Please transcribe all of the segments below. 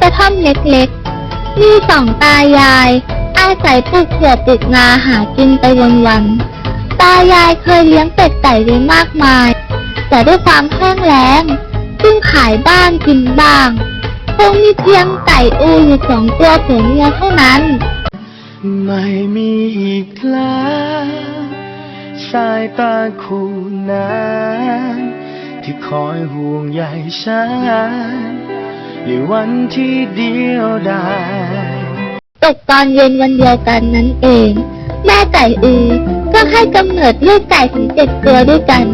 กระท่อมเล็กๆ มีสองตายาย อาศัยปลูกถั่วปลูกนาหากินไปวันๆ ตายายเคยเลี้ยงเป็ดไก่ไว้มากมาย แต่ด้วยความแห้งแล้งซึ่งขายบ้างกินบ้าง คงมีเพียงไก่อูอยู่สองตัวผัวเมียเท่านั้น ไม่มีอีกแล้วสายตาคู่นั้นที่คอยห่วงใยฉัน ในวันที่เดียวดายตกตอนเย็นวันเดียวกันนั้นเอง แม่ไก่อือ ก็ให้กำเนิดลูกไก่ถึงเจ็ดตัวด้วยกัน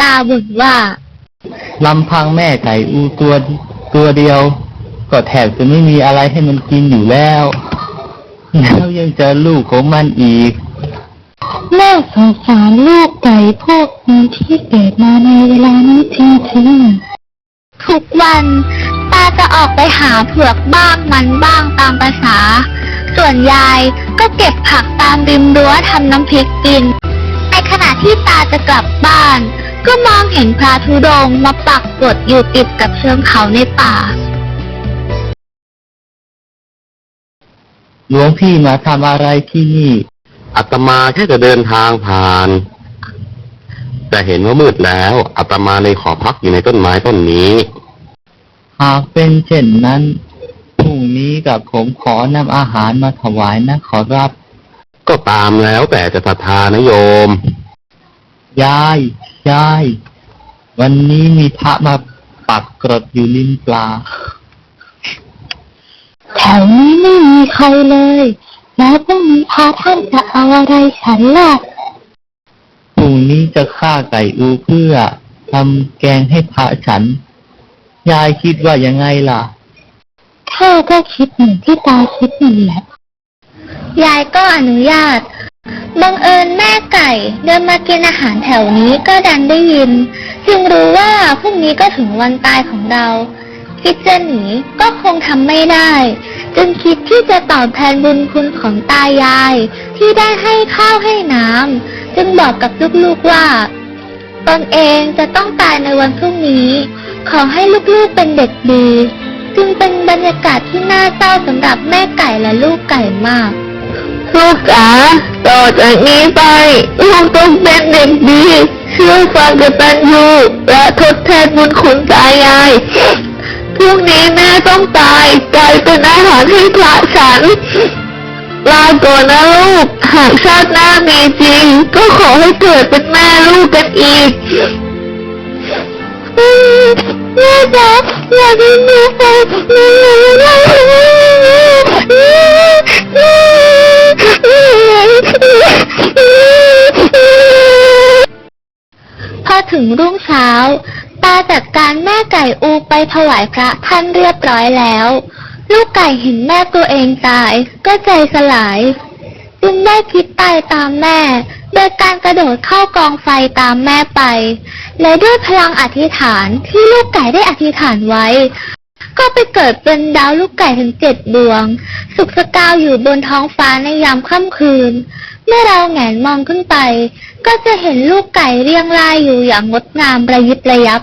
ตาบ่นว่า ลำพังแม่ไก่อูตัวตัวเดียว ก็แทบจะไม่มีอะไรให้มันกินอยู่แล้ว แล้วยังเจอลูกของมันอีก แม่สงสารลูกไก่พวกนี้ที่เกิดมาในเวลานี้จริงๆ ทุกวันตาจะออกไปหาเผือกบ้างมันบ้างตามภาษา ส่วนยายก็เก็บผักตามริมรั้วทำน้ำพริกกิน ในขณะที่ตาจะกลับบ้าน ก็มองเห็นพระธุดงค์มาปักกดอยู่ติดกับเชิงเขาในป่า หลวงพี่มาทำอะไรที่นี่ อาตมาแค่จะเดินทางผ่าน แต่เห็นว่ามืดแล้วอาตมาเลยขอพักอยู่ในต้นไม้ต้นนี้ หากเป็นเช่นนั้นพรุ่งนี้กับผมขอนำอาหารมาถวายนะขอรับ ก็ตามแล้วแต่จะศรัทธานะโยม ยายยาย วันนี้มีพระมาปักกรดอยู่ริมปลา แถวนี้ไม่มีใครเลย แล้วพรุ่งนี้พระท่านจะเอาอะไรฉันล่ะพรุ่งนี้จะฆ่าไก่อูเพื่อทำแกงให้พระฉัน ยายคิดว่ายังไงล่ะ ข้าก็คิดเหมือนที่ตาคิดนั่นแหละ ยายก็อนุญาต บังเอิญแม่ไก่เดินมากินอาหารแถวนี้ก็ดันได้ยิน จึงรู้ว่าพรุ่งนี้ก็ถึงวันตายของเรา คิดจะหนีก็คงทำไม่ได้ จึงคิดที่จะตอบแทนบุญคุณของตายาย ที่ได้ให้ข้าวให้น้ำจึงบอกกับลูกๆว่า ตนเองจะต้องตายในวันพรุ่งนี้ ขอให้ลูกๆเป็นเด็กดี จึงเป็นบรรยากาศที่น่าเศร้าสำหรับแม่ไก่และลูกไก่มาก ลูกจ๋า ต่อจากนี้ไปลูกต้องเป็นเด็กดี เชื่อฟังกตัญญูและทดแทนบุญคุณตายาย พรุ่งนี้แม่ต้องตายกลายเป็นอาหารให้พระฉัน ลาก่อนนะลูก หากชาติหน้ามีจริง ก็ขอให้เกิดเป็นแม่ลูกกันอีกแม่จ๋าอยากให้หนูไปหนูอยู่ไม่ไถึงรุ่งเช้า ตาจัดการแม่ไก่อูไปถวายพระท่านเรียบร้อยแล้ว ลูกไก่เห็นแม่ตัวเองตายก็ใจสลาย จึงได้คิดตายตามแม่ โดยการกระโดดเข้ากองไฟตามแม่ไป และด้วยพลังอธิษฐานที่ลูกไก่ได้อธิษฐานไว้ ก็ไปเกิดเป็นดาวลูกไก่ถึงเจ็ดดวง สุกสกาวอยู่บนท้องฟ้าในยามค่ำคืน มื่อเราแหงนมองขึ้นไป ก็จะเห็นลูกไก่เรียงรายอยู่อย่างงดงามระยิบระยับ